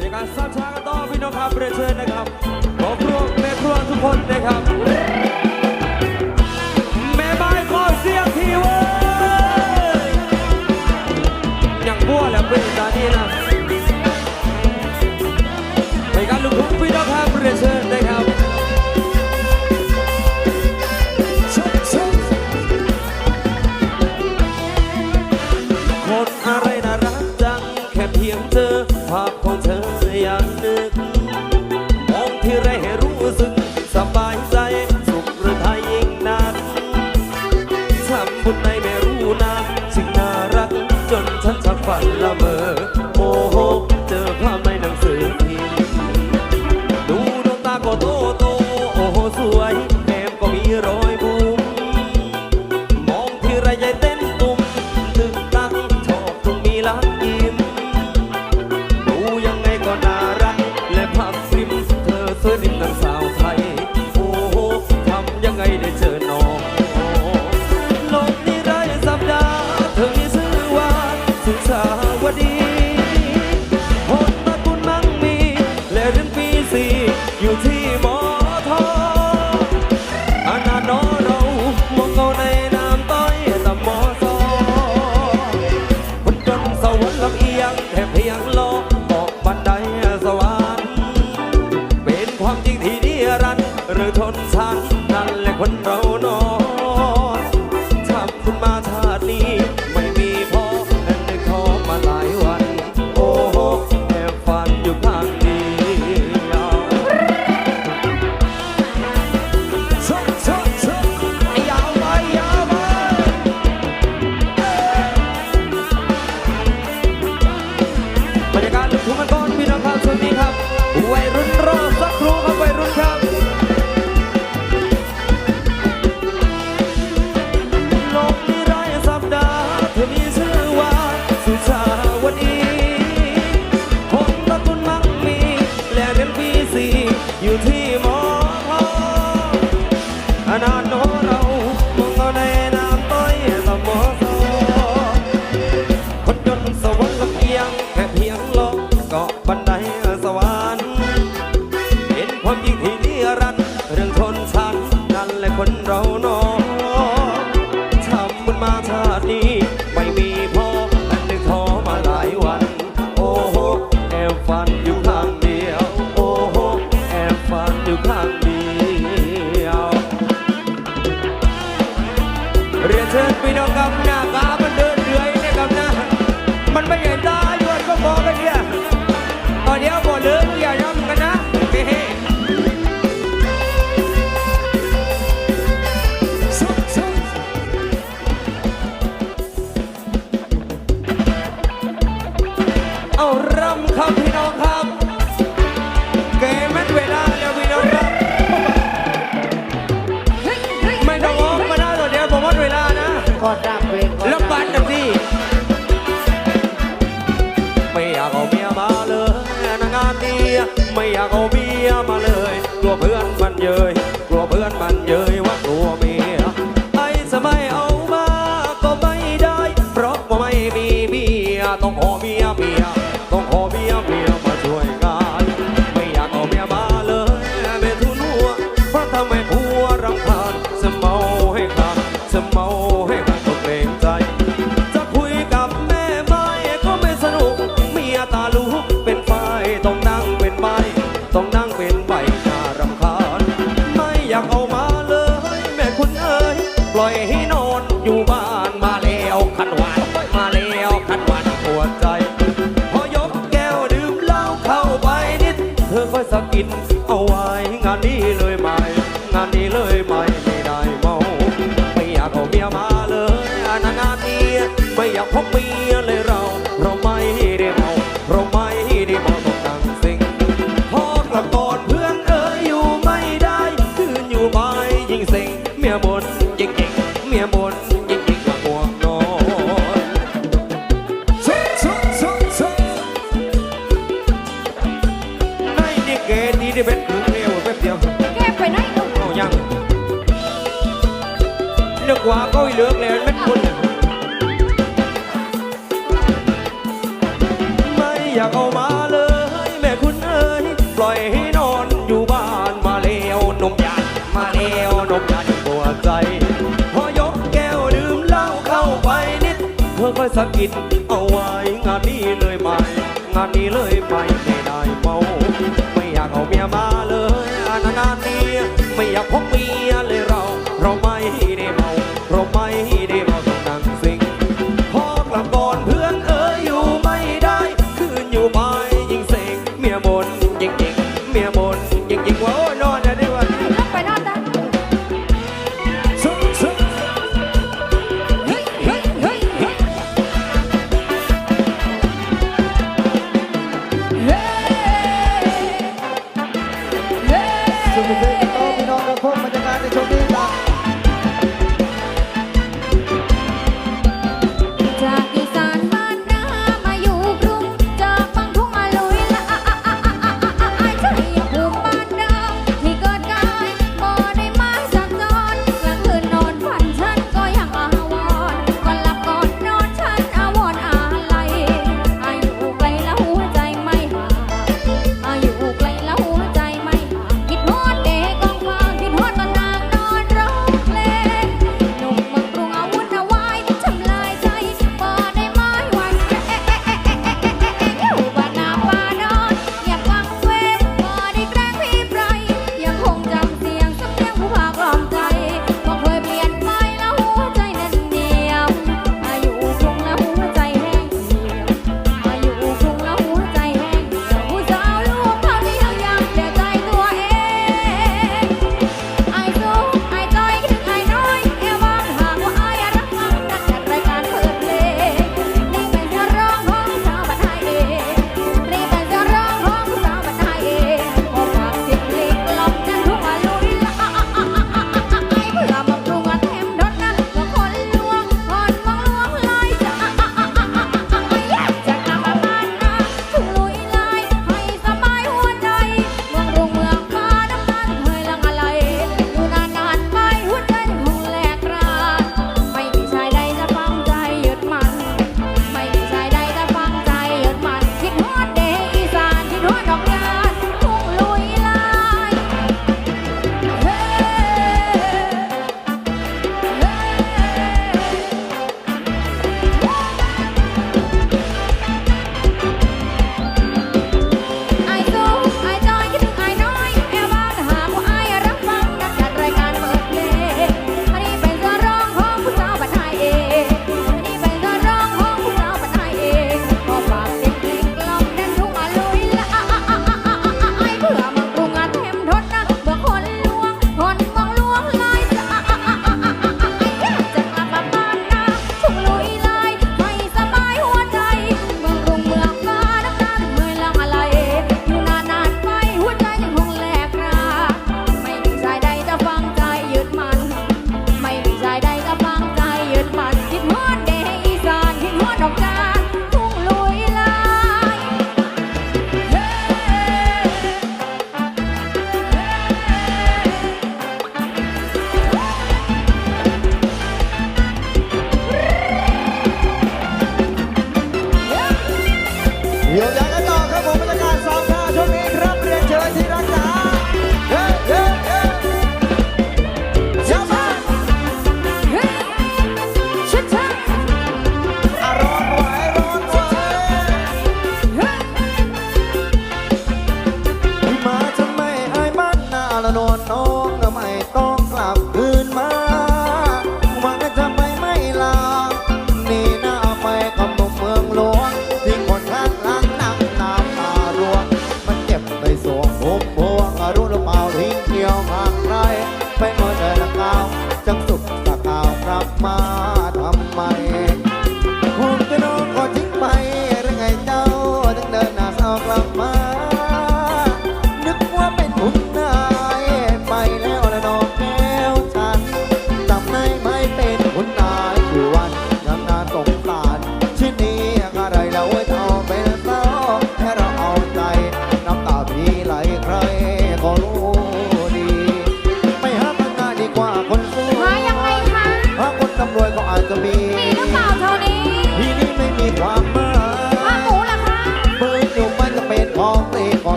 รรยากาศซาช้ากันต่อพี่น้องครับเรียนเชิญนะครับขอครัวแม่ครัวทุกคนนะครับ แม่ใบ้านอเสียงทีเว้ยอย่างบัวแหละเป็นตาดีนะ heroes. pra todos.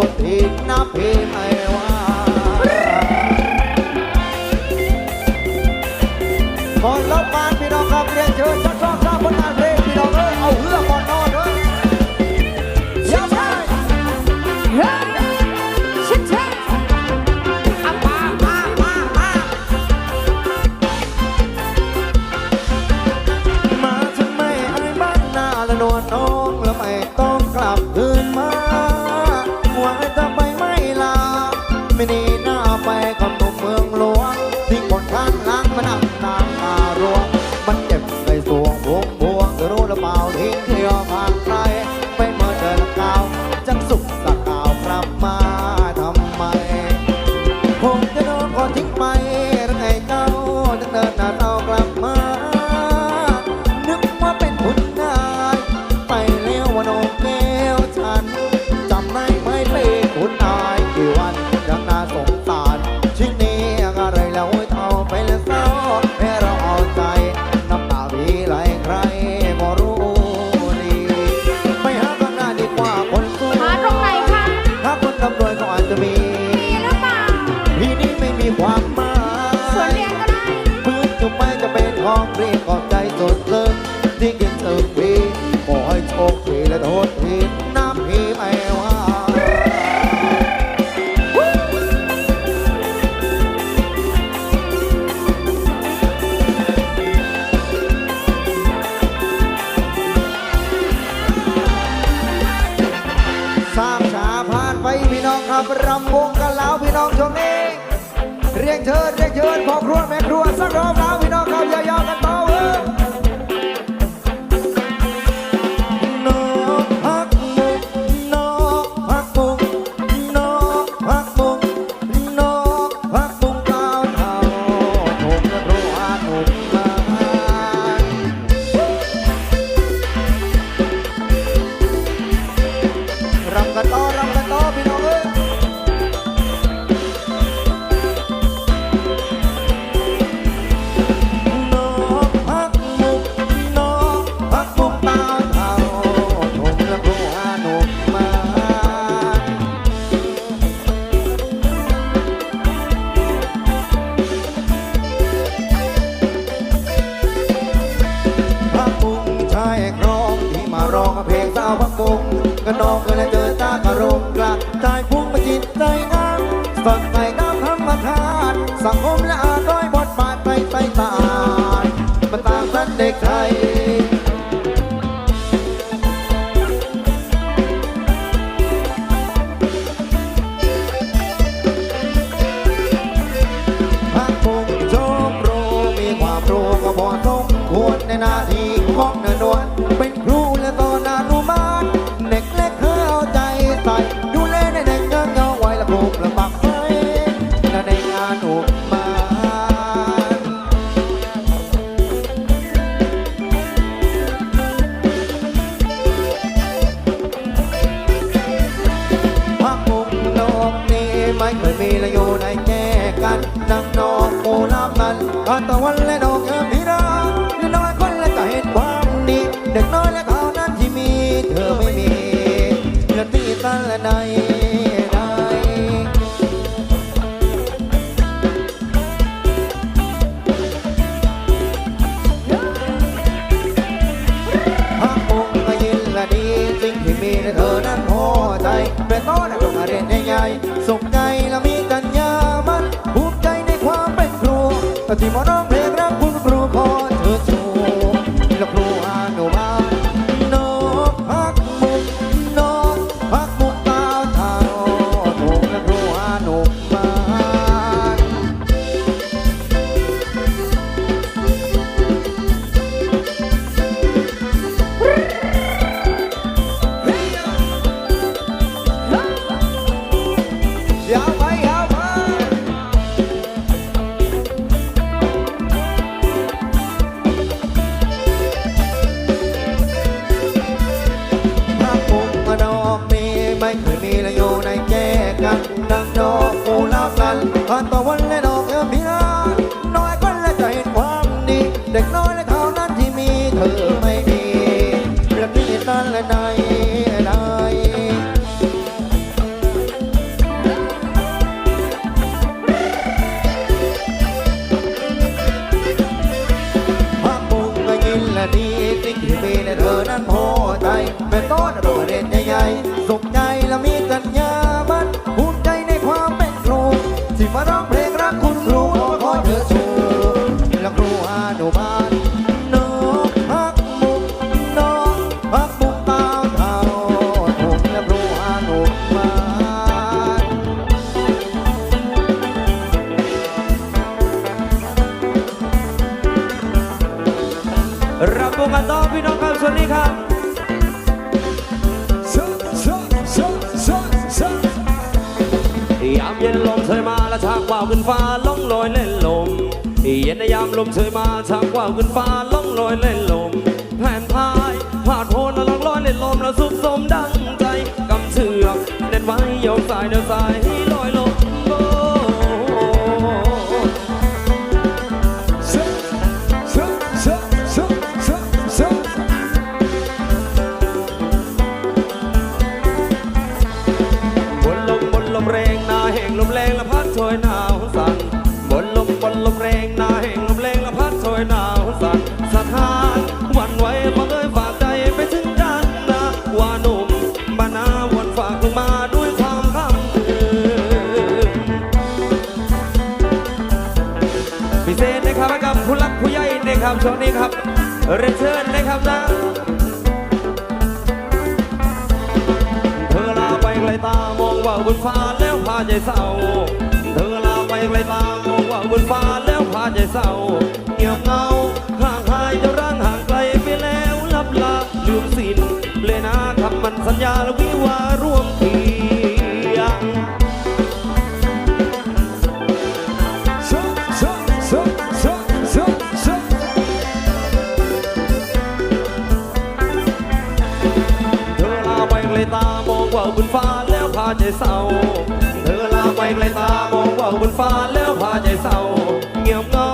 correr เชิญเรียกเชิญพ่อครัวแม่ครัวสักรอบเรา ตายพุ่งมาจิตใจน้ำสดใสน้ำธรรมทานสังคมและอาด้อยบทบาทไปไปตายมัต่างกันเด็กไทยในนาทีของเนนนวล sala nae ชากว่าวขึ้นฟ้าล่องลอยเล่นลมเย็นในยามลมเชยมาชากว่าวขึ้นฟ้าล่องลอยเล่นลมแผ่นพายผาดโพนละล่องลอยเล่นลมและสุขสมดังใจกำเชือกเน้นไว้โยกสายเดินสาย นะครับช่วงนี้ครับเรียนเชิญนะครับนะเธอลาไปไกลตามองว่าบนฟ้าแล้วพาใจเศร้า เธอลาไปไกลตามองว่าบนฟ้าแล้วพาใจเศร้าเงียบเงาห่างหายเจะร่างห่างไกลไปแล้วลับลาลืมสิ้นเลยนะคำมันสัญญาและวิวาร่วมเว่าบนฟ้าแล้วพาใจเศร้า เธอลาไปไกลตามองว่าบนฟ้าแล้วพาใจเศร้า เงียบเงา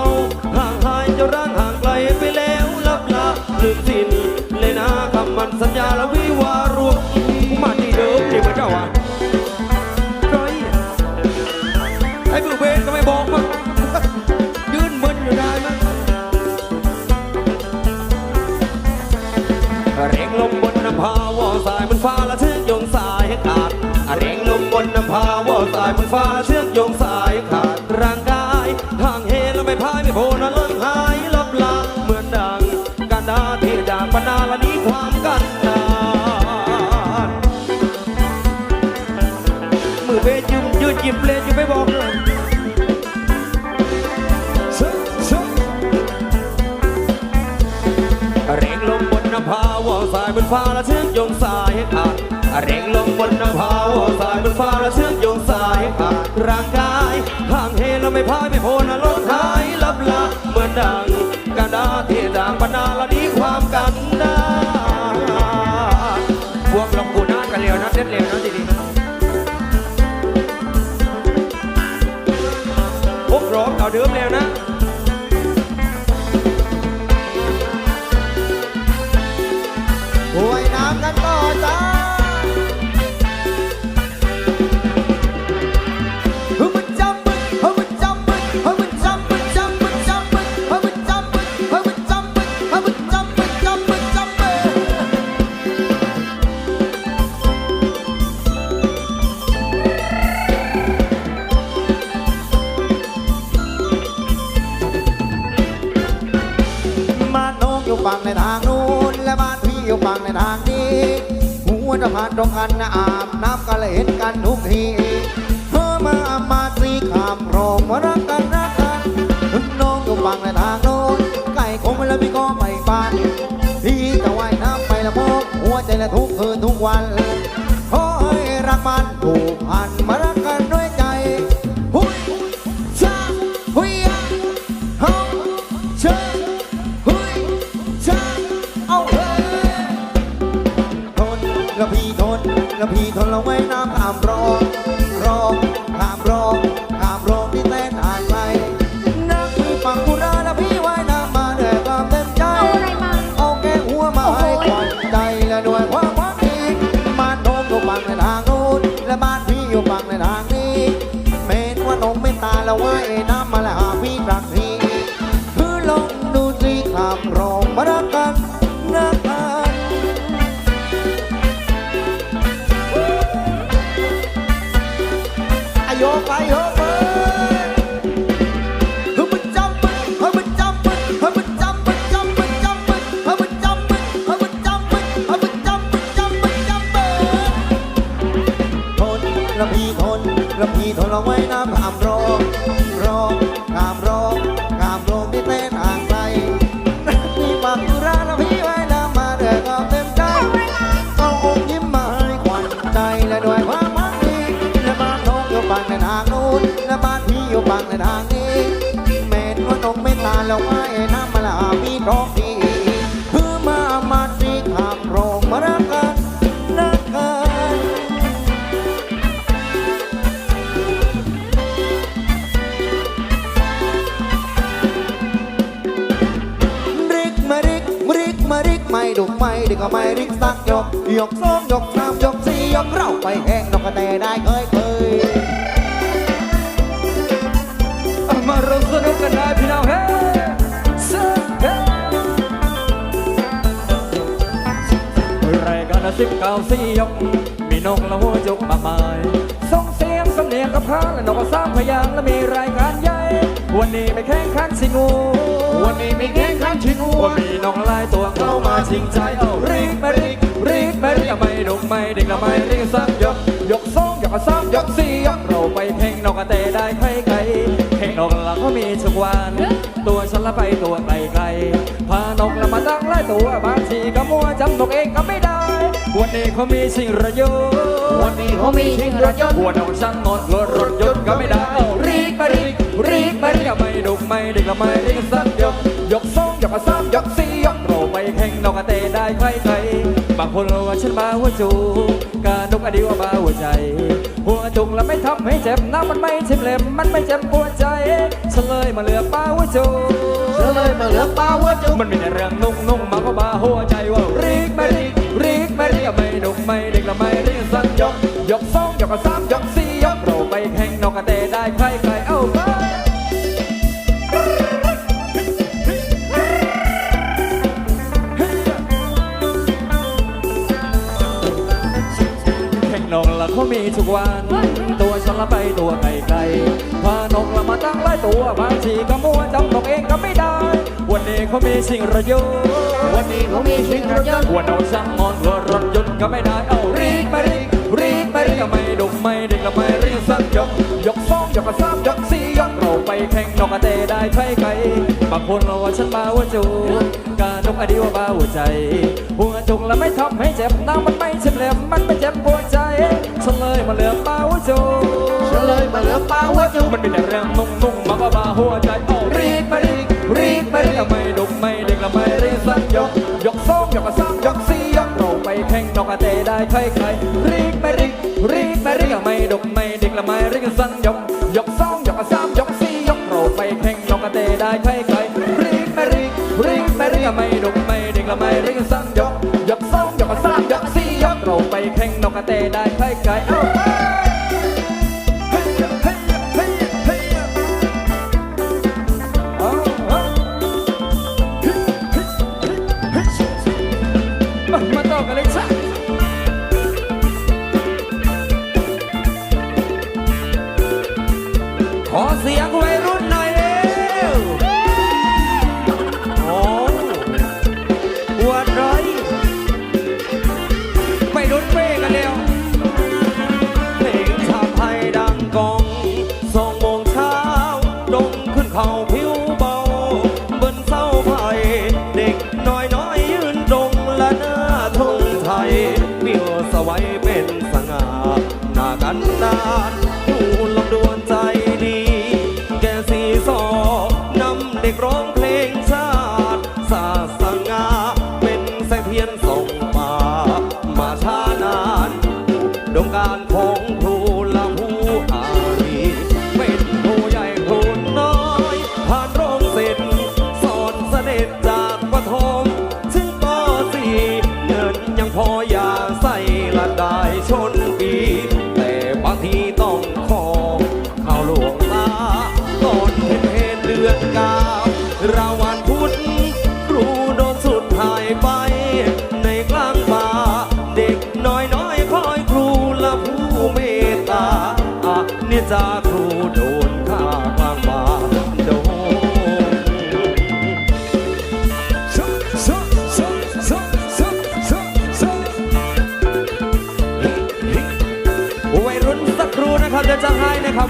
ห่างหายจะร่างห่างไกลไปแล้วลับลาลืมสิ้นเลยนะคำมันสัญญาละวิำพาวอสายบนฟ้าเชือกโยงสายขาดร่างกายห่างเฮแล้วไม่พายไม่โผล่นะเลิ่งหายลับลาเหมือนดังการดาที่จากปนาละนี้ความกันดานมือเบสยืนยืนหยิบเลนอยู่ไม่บอกเลยเร่งลมบนน้ำพาวอสายบนฟ้าและเชือกโยงสายให้ขาดเร่งลมบนน้ำพาวสาย ที่จางปนาละนี้ ในทางนี้หัวจะผ่านตรงกันนะอาบน้ำกันเลยเห็นกันทุกทีเธอมามาสีขามรองมารักกันรักกันน้องอยู่ฝั่งในทางโน้นไก่คงไม่ละพี่ก็ไม่ปานพี่จะว่ายน้ำไปละพบหัวใจละทุกคืนทุกวันขอให้รักมันผูกพันมา แล้วพี่ทนเอาไว้น้ำอามร้องร้องงามร้องงามร้องที่เต้นห่างไกลพี่ปากกูราแล้วพี่ไว้น้ำมาเดือดก็เต็มใจเอาคงยิ้มมาให้ขวัญใจและด้วยความมั่งมีและบ้านน้องอยู่ฝั่งในทางนู้นและบ้านพี่อยู่ฝั่งในทางนี้เม็ดว่านกองไม่ตาแล้วไว้น้ำมาลาพี่ร้องดี มาริกไม่ดุไม่ดึกก็ไม่ริกสักยก ยกสองยกสามยกสี่ยกเราไปแห้งนกกระแตได้เคยเคยมาร่วมสนุกกันได้พี่น้องเฮ้เซ่เฮ้รายการสิบเก้าสี่ยก มีนกและหัวจุกมากมายส่งเสียงสำเนียงกระพร้าและนกกระซ้ำพยางและมีรายการ วันนี้ไม่แข่งขันชิงงูวันนี้ไม่แข่งขันชิงงูว่ามีนกหลายตัวเข้ามาชิงใจเอารีบมารีบรีบมารีบไม่ดุไม่เด็กละไม่เรียกซ้ำยก ยกสองยกสามยกสี่ยกเราไปแข่งนกกระเตได้ใครไกลแข่งนกละเขามีทุกวันตัวฉันละไปตัวไกลไกลพานกละมาตั้งหลายตัวบางทีก็มัวจำนกเองก็ไม่ได้ วันนี้เขามีชิงระยศวันนี้เขามีชิงระยศหัวนกช่างนอนรถรถยนต์ก็ไม่ได้เอารีบมารีบรีบมารีบไม่ดุไม่เด็กละไม่เรียกสักยกยกสองยกสามยกสี่ยกเราไปแข่งนกกระเตได้ใครไกลบางคนว่าฉันมาหัวจูการนกอดีว่ามาหัวใจ หัวจุกแล้วไม่ทำให้เจ็บน้ำมันไม่ทิ่มเล็มมันไม่เจ็บปวดใจฉันเลยมาเหลือป้าหัวจูเธอเลยมาเหลือปลาว่าจุกมันมีแต่เรื่องนุ่งนุ่งมาก็มาหัวใจว่ารีกไม่รี รีกไม่ไม่ดุไม่เด็กละไม่เรียกสักยก ยกสองยกสามยกสี่ยกเราไปแข่งนกกระเตได้ใครใครเอ้าไปแข่งนกละเขามีทุกวัน ตัวฉันละไปตัวไกลไกลพานกละมาตั้งหลายตัวบางทีก็มัวจำนกเองก็ไม่ได้วันนี้ เขามีสิ่งระยศวันนี้เขามีสิ่งระยศวันเอาช่างงอนรถรถยนต์ก็ไม่ได้เอารีบมารีบรีบมารีบไม่ดุไม่เด็กละไม่เรียกสักยกยกสองยกสามยกสี่ยกเราไปแข่งนกกระเตได้ใครไกลบางคนเราว่าฉันมาว่าจูการนกอดีว่าบ้าหัวใจ หัวจุกแล้วไม่ทำให้เจ็บน้ำมันไม่เจ็บแหลมมันไม่เจ็บปวดใจฉันเลยมาเหลือป้าหัวจูเธอเลยมาเหลือเปล่าว่าจุกมันมีแต่เรื่องนุ่งนุ่งมาบ้าบ้าหัวใจโอ้รีบมารีบ รีบมาไม่ดุไม่เด็กละไม่รีสักยก ยกสองยกสามยกสี่ยกเราไปแข่งนกกระเตได้ใครใครรีบมารีบรีบมารีบไม่ดุไม่เด็กละไม่รีสักยก ยกสองยกสามยกสี่ยกเราไปแข่งนกกระเตได้ใครใครรีบมารีบรีบมารีบไม่ดุไม่เด็กละไม่รีสักยก ยกสองยกสามยกสี่ยกเราไปแข่งนกกระเตได้ใครใครเอ้า การของครู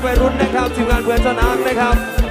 วัยรุ่นนะครับทีมงานเพื่อนเจ้านักนะครับ